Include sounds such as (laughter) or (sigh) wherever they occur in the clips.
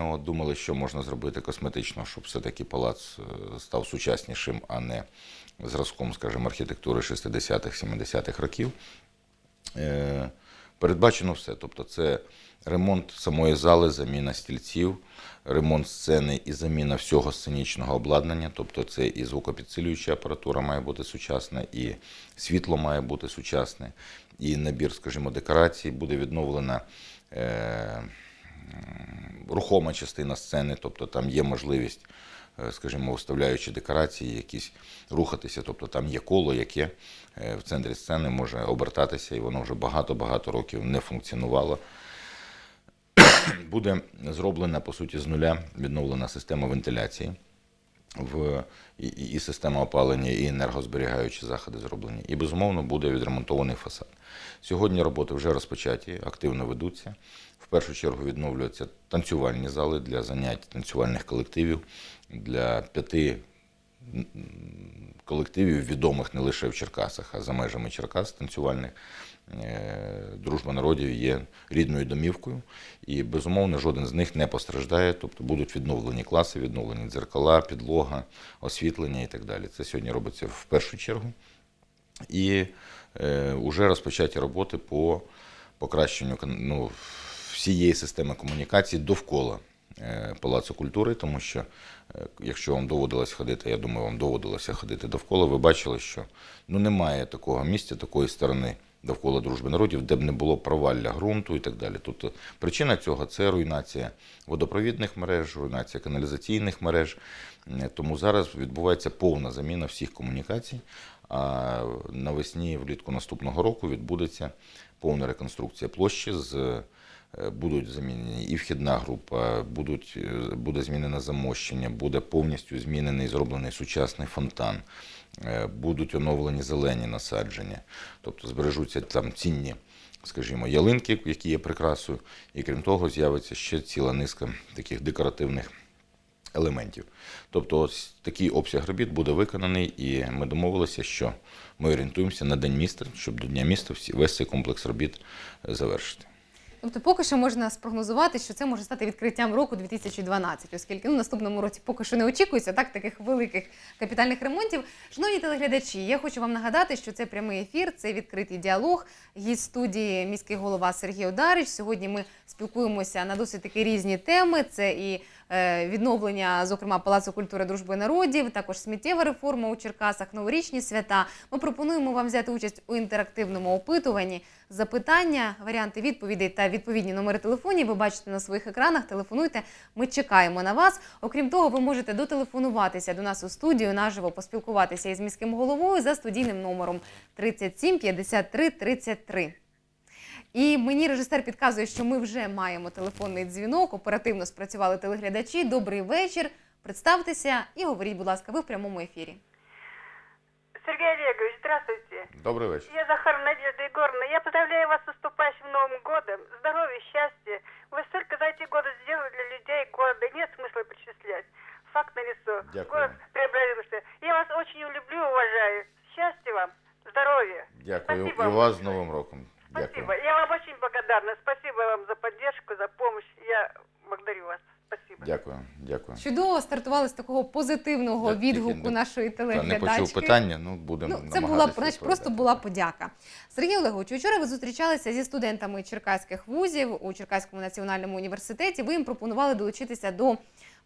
От, думали, що можна зробити косметично, щоб все-таки палац е, став сучаснішим, а не зразком, скажімо, архітектури 60-х, 70-х років. Е, Передбачено все. Тобто, це ремонт самої зали, заміна стільців, ремонт сцени і заміна всього сценічного обладнання. Тобто, це і звукопідсилююча апаратура має бути сучасна, і світло має бути сучасне, і набір, скажімо, декорацій буде відновлена. Е, рухома частина сцени, тобто там є можливість, е, скажімо, вставляючи декорації, якісь рухатися. Тобто там є коло, яке е, в центрі сцени може обертатися, і воно вже багато-багато років не функціонувало. (coughs) Буде зроблена по суті з нуля відновлена система вентиляції. В і, і і система опалення, і енергозберігаючі заходи зроблені. І безумовно буде відремонтований фасад. Сьогодні роботи вже розпочаті, активно ведуться. Першу чергу відновлюються танцювальні зали для занять танцювальних колективів для п'яти колективів, відомих не лише в Черкасах, а за межами Черкас танцювальних. Е, Дружба народів є рідною домівкою, і безумовно жоден з них не постраждає. Тобто будуть відновлені класи, відновлені дзеркала, підлога, освітлення і так далі. Це сьогодні робиться в першу чергу. І е, вже розпочаті роботи по покращенню ну, всієї системи комунікацій довкола е, Палацу культури, тому що е, якщо вам доводилось ходити, я думаю, вам доводилося ходити довкола, ви бачили, що ну, немає такого місця, такої сторони довкола дружби народів, де б не було провалля ґрунту і так далі. Тобто причина цього це руйнація водопровідних мереж, руйнація каналізаційних мереж. Е, Тому зараз відбувається повна заміна всіх комунікацій. А навесні, влітку наступного року відбудеться повна реконструкція площі з будуть замінені і вхідна група, будуть, е, буде змінене замощення, буде повністю змінений зроблений сучасний фонтан, е, будуть оновлені зелені насадження, тобто збережуться там цінні, скажімо, ялинки, які є прикрасою, і крім того, з'явиться ще ціла низка таких декоративних елементів. Тобто, ось такий обсяг робіт буде виконаний, і ми домовилися, що ми орієнтуємося на День міста, щоб до Дня міста весь цей комплекс робіт е, завершити. Тобто, поки що можна спрогнозувати, що це може стати відкриттям року 2012, оскільки ну, наступному році поки що не очікується так таких великих капітальних ремонтів. Шановні телеглядачі, я хочу вам нагадати, що це прямий ефір, це відкритий діалог. Гість студії міський голова Сергій Одарич. Сьогодні ми спілкуємося на досить такі різні теми. Це і відновлення, зокрема, Палацу культури дружби народів, також сміттєва реформа у Черкасах, новорічні свята. Ми пропонуємо вам взяти участь у інтерактивному опитуванні. Запитання, варіанти відповідей та відповідні номери телефонів ви бачите на своїх екранах. Телефонуйте, ми чекаємо на вас. Окрім того, ви можете дотелефонуватися до нас у студію, наживо поспілкуватися із міським головою за студійним номером 37 53 33. І мені режисер підказує, що ми вже маємо телефонний дзвінок. Оперативно спрацювали телеглядачі. Добрий вечір. Представтеся і говоріть, будь ласка, ви в прямому ефірі. Сергей Олегович, здравствуйте. Добрий вечір. Я Захар Надежда Егоровна. Я поздравляю вас с наступающим Новым годом. Здоровья, счастья. Вы столько за эти годы сделали для людей города. Нет смысла перечислять. Факт налицо. Дякую. Город преобразился. Я вас очень люблю и уважаю. Счастья вам, здоровья. Дякую. Спасибо І вам. вас з Новим роком. Спасибо. Дякую. Я вам очень благодарна. Спасибо вам за поддержку, за помощь. Я благодарю вас. Спасибо. Дякую. Дякую. Чудово стартували з такого позитивного Я відгуку не- нашої Та не телеглядачки. почув питання, ну будемо Ну, це була намагатися значить, відповідати. просто була подяка. Сергій Олегович, вчора ви зустрічалися зі студентами черкаських вузів у Черкаському національному університеті. Ви їм пропонували долучитися до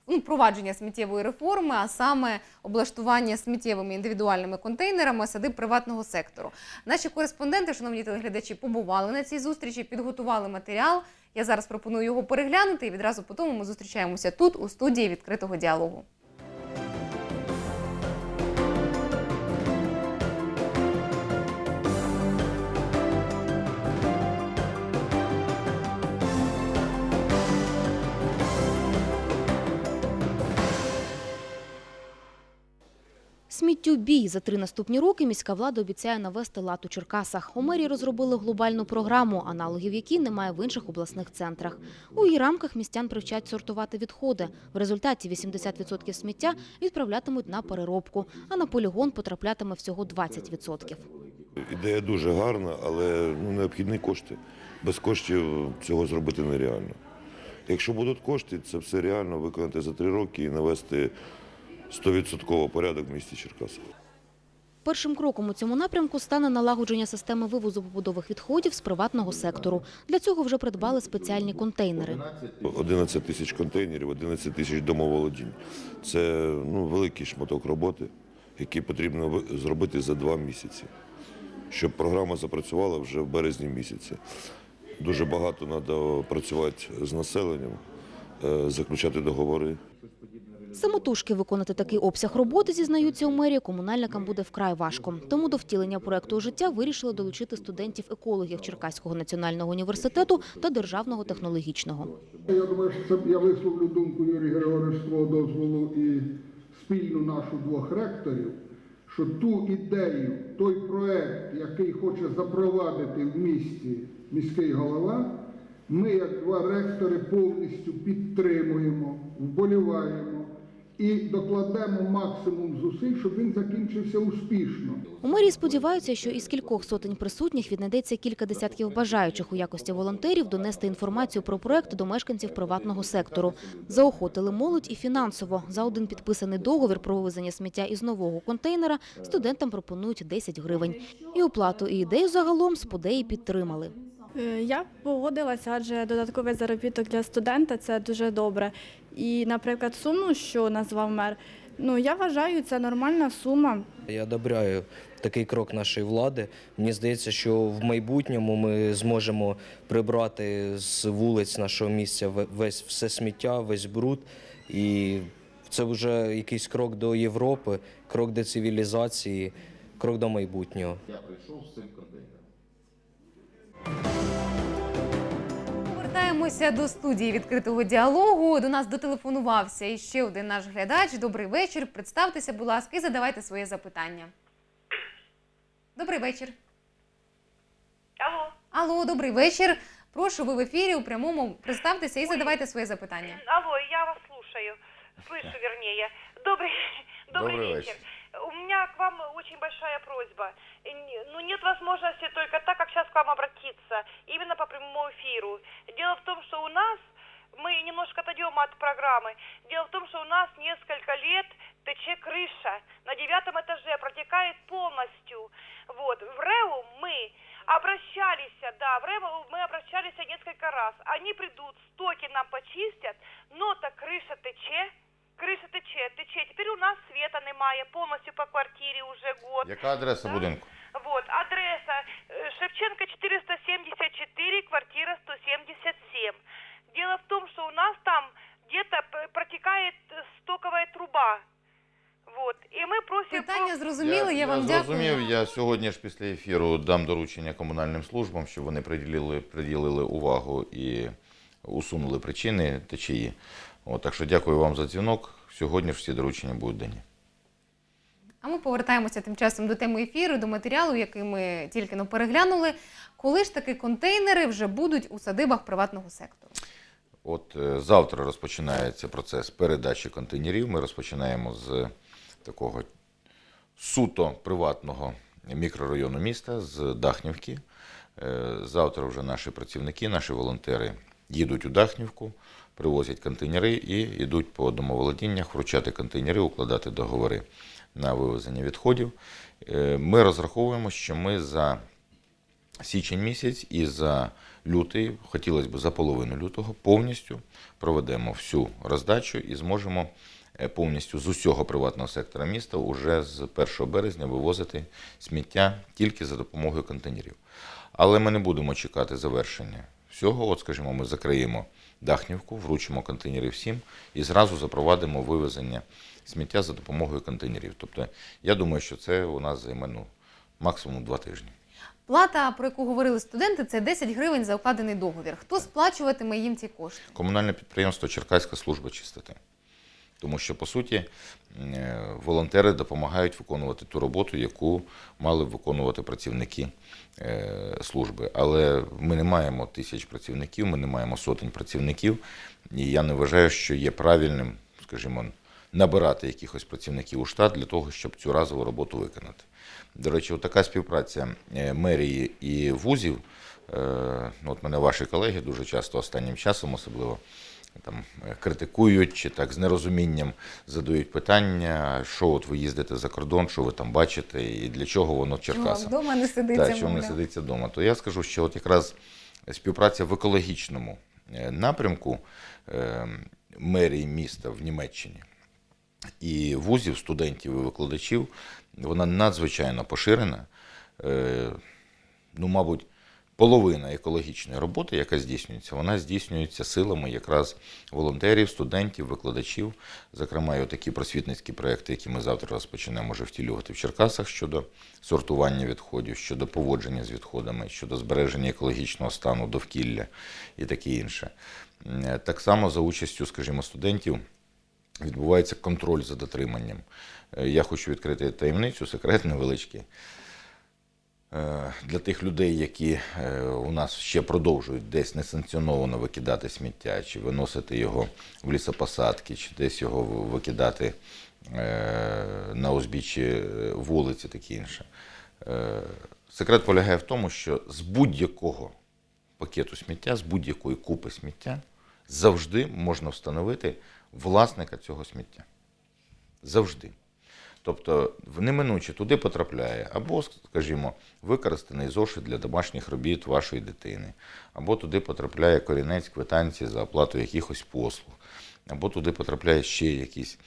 ну, провадження сміттєвої реформи, а саме облаштування сміттєвими індивідуальними контейнерами садиб приватного сектору. Наші кореспонденти, шановні телеглядачі, побували на цій зустрічі, підготували матеріал. Я зараз пропоную його переглянути, і відразу по тому ми зустрічаємося тут, у студії відкритого діалогу. Сміттю бій за три наступні роки міська влада обіцяє навести лад у Черкасах. У мерії розробили глобальну програму, аналогів якій немає в інших обласних центрах. У її рамках містян привчать сортувати відходи. В результаті 80% сміття відправлятимуть на переробку, а на полігон потраплятиме всього 20%. Ідея дуже гарна, але ну, необхідні кошти. Без коштів цього зробити нереально. Якщо будуть кошти, це все реально виконати за три роки і навести 100% порядок в місті Черкасах. Першим кроком у цьому напрямку стане налагодження системи вивозу побутових відходів з приватного сектору. Для цього вже придбали спеціальні контейнери. 11 тисяч контейнерів, 11 тисяч домоволодінь. Це ну, великий шматок роботи, який потрібно зробити за два місяці, щоб програма запрацювала вже в березні місяці. Дуже багато треба працювати з населенням, е, заключати договори. Самотужки виконати такий обсяг роботи, зізнаються у мерії, комунальникам буде вкрай важко. Тому до втілення проекту життя вирішили долучити студентів-екологів Черкаського національного університету та Державного технологічного. Я думаю, що це я висловлю думку Юрія Григоровича свого дозволу і спільну нашу двох ректорів, що ту ідею, той проект, який хоче запровадити в місті міський голова, ми, як два ректори, повністю підтримуємо, вболіваємо і докладемо максимум зусиль, щоб він закінчився успішно. У мерії сподіваються, що із кількох сотень присутніх віднайдеться кілька десятків бажаючих у якості волонтерів донести інформацію про проект до мешканців приватного сектору. Заохотили молодь і фінансово. За один підписаний договір про вивезення сміття із нового контейнера студентам пропонують 10 гривень. І оплату, і ідею загалом сподеї підтримали. Е, Я погодилася, адже додатковий заробіток для студента це дуже добре. І, наприклад, суму, що назвав мер, ну я вважаю, це нормальна сума. Я одобряю такий крок нашої влади. Мені здається, що в майбутньому ми зможемо прибрати з вулиць нашого місця ве- весь все сміття, весь бруд. І це вже якийсь крок до Європи, крок до цивілізації, крок до майбутнього. Повертаємося до студії відкритого діалогу. До нас дотелефонувався іще один наш глядач. Добрий вечір. Представтеся, будь ласка, і задавайте своє запитання. Добрий вечір. Алло, Алло, добрий вечір. Прошу, ви в ефірі у прямому. Представтеся і задавайте своє запитання. алло, я вас слушаю. Слышу, вернее. Добрый, добрый, Добрый вечер. вечер. Очень большая просьба. Э, Ну, нет возможности только так, как сейчас к вам обратиться, именно по прямому эфиру. Дело в том, что у нас, мы немножко отойдем от программы, дело в том, что у нас несколько лет тече крыша. На девятом этаже протекает полностью. Вот. В РЭУ мы обращались, да, в РЭУ мы обращались несколько раз. Они придут, стоки нам почистят, но та крыша тече, крыша тече, тече. Теперь у нас света немає, повністю по квартирі уже год. Яка адреса будинку? Вот, адреса э, Шевченко 474, квартира 177. Дело в том, что у нас там где-то п- протекает э, стоковая труба. Вот, и мы просим... Питання зрозуміли, я, вам зрозумів. дякую. Я сьогодні ж після ефіру дам доручення комунальним службам, щоб вони приділили, приділили увагу і усунули причини течії. От, так що дякую вам за дзвінок. Сьогодні ж всі доручення будуть дані. А ми повертаємося тим часом до теми ефіру, до матеріалу, який ми тільки но переглянули. Коли ж таки контейнери вже будуть у садибах приватного сектору? От е, завтра розпочинається процес передачі контейнерів. Ми розпочинаємо з такого суто приватного мікрорайону міста, з Дахнівки. Е, Завтра вже наші працівники, наші волонтери їдуть у Дахнівку, привозять контейнери і йдуть по домоволодіннях вручати контейнери, укладати договори на вивезення відходів. Е, Ми розраховуємо, що ми за січень місяць і за лютий, хотілося б за половину лютого, повністю проведемо всю роздачу і зможемо е, повністю з усього приватного сектора міста уже з 1 березня вивозити сміття тільки за допомогою контейнерів. Але ми не будемо чекати завершення всього. От, скажімо, ми закриємо Дахнівку, вручимо контейнери всім і зразу запровадимо вивезення сміття за допомогою контейнерів. Тобто, я думаю, що це у нас займе ну, максимум два тижні. Плата, про яку говорили студенти, це 10 гривень за укладений договір. Хто сплачуватиме їм ці кошти? комунальне підприємство Черкаська служба чистоти. Тому що, по суті, е, волонтери допомагають виконувати ту роботу, яку мали б виконувати працівники е, служби. Але ми не маємо тисяч працівників, ми не маємо сотень працівників, і я не вважаю, що є правильним, скажімо, набирати якихось працівників у штат для того, щоб цю разову роботу виконати. До речі, така співпраця е, мерії і вузів. ну, От мене ваші колеги дуже часто останнім часом особливо там е, критикують чи так з нерозумінням задають питання, що от ви їздите за кордон, що ви там бачите, і для чого воно в Чому Черкасах. вдома не сидиться? Так, чому не сидиться вдома. То я скажу, що от якраз співпраця в екологічному е, напрямку е, мерії міста в Німеччині і вузів, студентів і викладачів, вона надзвичайно поширена. Ну, мабуть, половина екологічної роботи, яка здійснюється, вона здійснюється силами якраз волонтерів, студентів, викладачів. Зокрема, і такі просвітницькі проекти, які ми завтра розпочнемо вже втілювати в Черкасах щодо сортування відходів, щодо поводження з відходами, щодо збереження екологічного стану довкілля і таке інше. Е, Так само за участю, скажімо, студентів відбувається контроль за дотриманням. Е, Я хочу відкрити таємницю, секрет невеличкий. Е, Для тих людей, які е, у нас ще продовжують десь несанкціоновано викидати сміття, чи виносити його в лісопосадки, чи десь його викидати е, на узбіччі вулиці, таке інше. Секрет полягає в тому, що з будь-якого пакету сміття, з будь-якої купи сміття завжди можна встановити власника цього сміття. Завжди. Тобто в неминуче туди потрапляє або, скажімо, використаний зошит для домашніх робіт вашої дитини, або туди потрапляє корінець квитанції за оплату якихось послуг, або туди потрапляє ще якийсь е,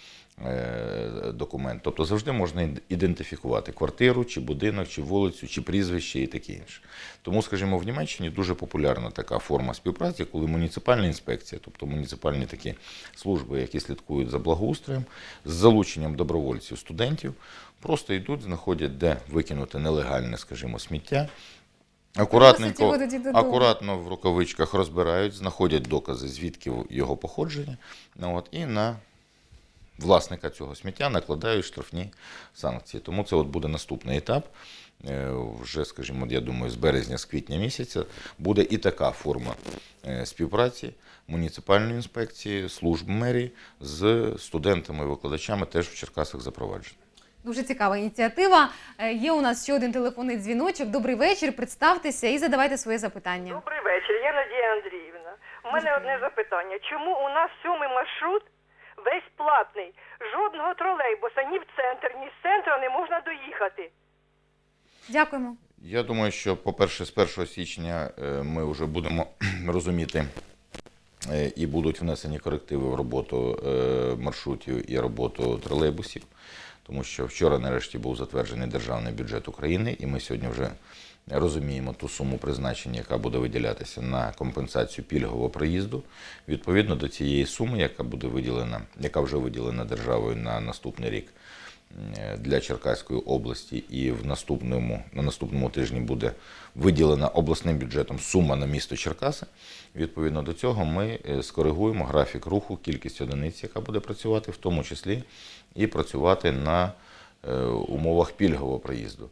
документ. Тобто завжди можна ідентифікувати квартиру, чи будинок, чи вулицю, чи прізвище і таке інше. Тому, скажімо, в Німеччині дуже популярна така форма співпраці, коли муніципальна інспекція, тобто муніципальні такі служби, які слідкують за благоустроєм, з залученням добровольців, студентів, просто йдуть, знаходять, де викинути нелегальне, скажімо, сміття. Акуратненько, акуратно в рукавичках розбирають, знаходять докази, звідки його походження, от, і на власника цього сміття накладають штрафні санкції. Тому це от буде наступний етап. Е, Вже, скажімо, я думаю, з березня, з квітня місяця буде і така форма е, співпраці муніципальної інспекції, служб мерії з студентами і викладачами теж в Черкасах запроваджена. Дуже цікава ініціатива. Е, Є у нас ще один телефонний дзвіночок. Добрий вечір. Представтеся і задавайте своє запитання. Добрий вечір, я Надія Андріївна. У мене одне запитання. Чому у нас сьомий маршрут весь платний? Жодного тролейбуса ні в центр, ні з центру не можна доїхати. Дякуємо. Я думаю, що, по-перше, з 1 січня е, ми вже будемо (clears throat) розуміти е, і будуть внесені корективи в роботу е, маршрутів і роботу тролейбусів, тому що вчора, нарешті, був затверджений державний бюджет України, і ми сьогодні вже розуміємо ту суму призначення, яка буде виділятися на компенсацію пільгового проїзду. Відповідно до цієї суми, яка буде виділена, яка вже виділена державою на наступний рік для Черкаської області, і в наступному, на наступному тижні буде виділена обласним бюджетом сума на місто Черкаси. Відповідно до цього ми е, скоригуємо графік руху, кількість одиниць, яка буде працювати, в тому числі і працювати на е, умовах пільгового проїзду.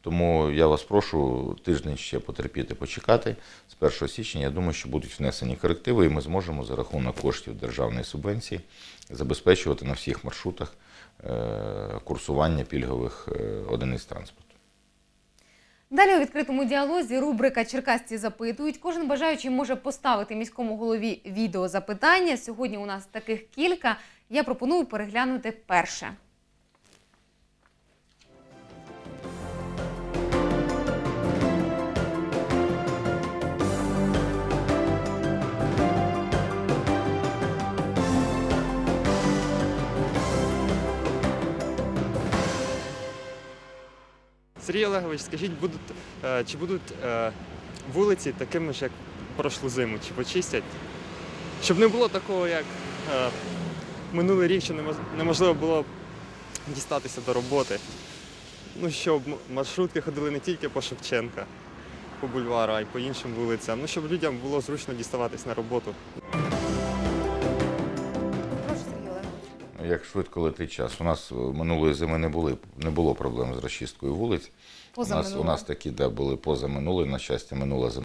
Тому я вас прошу тиждень ще потерпіти, почекати. З 1 січня я думаю, що будуть внесені корективи, і ми зможемо за рахунок коштів державної субвенції забезпечувати на всіх маршрутах е, курсування пільгових е, одиниць транспорту. Далі у відкритому діалозі рубрика Черкасці запитують. Кожен бажаючий може поставити міському голові відео запитання. Сьогодні у нас таких кілька. Я пропоную переглянути перше. Сергій Олегович, скажіть, будуть, е, чи будуть е, вулиці такими ж, як прошлу зиму, чи почистять? Щоб не було такого, як е, минулий рік, що неможливо було дістатися до роботи. Ну, щоб маршрутки ходили не тільки по Шевченка, по бульвару, а й по іншим вулицям. Ну, щоб людям було зручно діставатись на роботу. Як швидко летить час. У нас е, минулої зими не були не було проблем з розчисткою вулиць. У нас, у нас такі да, були поза минулої, на щастя, минула зима.